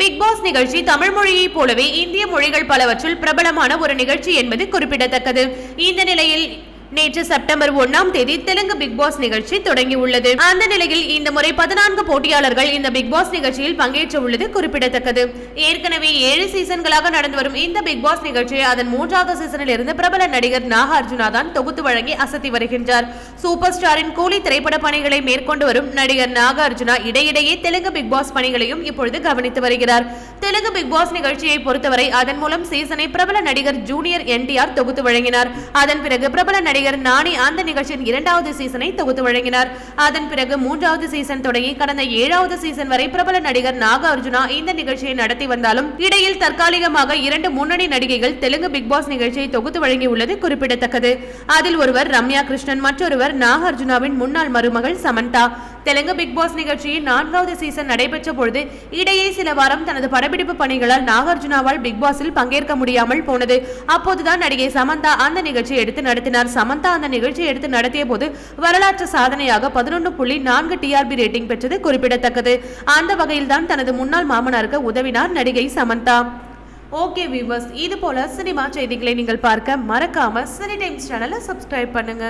Big pass நிகழ்ச்சி தமிழ் மொழியைப் போலவே இந்திய மொழிகள் பலவற்றில் பிரபலமான ஒரு நிகழ்ச்சி என்பது குறிப்பிடத்தக்கது. இந்த நிலையில் நேற்று செப்டம்பர் ஒன்னாம் தேதி தெலுங்கு பிக் பாஸ் நிகழ்ச்சி தொடங்கியுள்ளது. அந்த நிலையில் இந்த முறை பதினான்கு போட்டியாளர்கள் இந்த பிக் பாஸ் நிகழ்ச்சியில் பங்கேற்ற உள்ளது குறிப்பிடத்தக்கது. ஏற்கனவே ஏழு சீசன்களாக நடந்து வரும் இந்த பிக் பாஸ் நிகழ்ச்சியை அதன் மூன்றாவது சீசனில் இருந்து பிரபல நடிகர் நாகார்ஜுனா தான் தொகுத்து வழங்கி அசத்தி வருகின்றார். சூப்பர் ஸ்டாரின் கூலி திரைப்பட பணிகளை மேற்கொண்டு வரும் நடிகர் நாகார்ஜுனா இடையிடையே தெலுங்கு பிக் பாஸ் பணிகளையும் இப்பொழுது கவனித்து வருகிறார். தெலுங்கு பிக் பாஸ் நிகழ்ச்சியை பொறுத்தவரை அதன் மூலம் சீசனை பிரபல நடிகர் ஜூனியர் என்டிஆர் தொகுத்து வழங்கினார். அதன் பிறகு பிரபல நடிகர் நானி அந்த நிகழ்ச்சியின் இரண்டாவது சீசனை தொகுத்து வழங்கினார். அதன் பிறகு மூன்றாவது சீசன் தொடங்கி கடந்த ஏழாவது சீசன் வரை பிரபல நடிகர் நாகார்ஜுனா இந்த நிகழ்ச்சியை நடத்தி வந்தாலும் இடையில் தற்காலிகமாக இரண்டு முன்னணி நடிகைகள் தெலுங்கு பிக் பாஸ் நிகழ்ச்சியை தொகுத்து வழங்கியுள்ளது குறிப்பிடத்தக்கது. அதில் ஒருவர் ரம்யா கிருஷ்ணன் மற்றொருவர் நாகார்ஜுனாவின் முன்னாள் மருமகள் சமந்தா. தெலுங்கு பிக் பாஸ் நிகழ்ச்சியின் நான்காவது சீசன் நடைபெற்ற பொழுது இடையே சில வாரம் தனது படப்பிடிப்பு பணிகளால் நாகார்ஜுனாவால் பிக் பாஸில் பங்கேற்க முடியாமல் போனது. அப்போதுதான் நடிகை சமந்தா அந்த நிகழ்ச்சியை எடுத்து நடத்தினார். சமந்தா அந்த நிகழ்ச்சியை எடுத்து நடத்திய போது வரலாற்று சாதனையாக பதினொன்று புள்ளி நான்கு டிஆர்பி ரேட்டிங் பெற்றது குறிப்பிடத்தக்கது. அந்த வகையில் தான் தனது முன்னாள் மாமனாருக்கு உதவினார் நடிகை சமந்தா. ஓகே வியூவர்ஸ் இது போல சினிமா செய்திகளை நீங்கள் பார்க்க மறக்காம சினி டைம்ஸ் சேனலை சப்ஸ்கிரைப் பண்ணுங்க.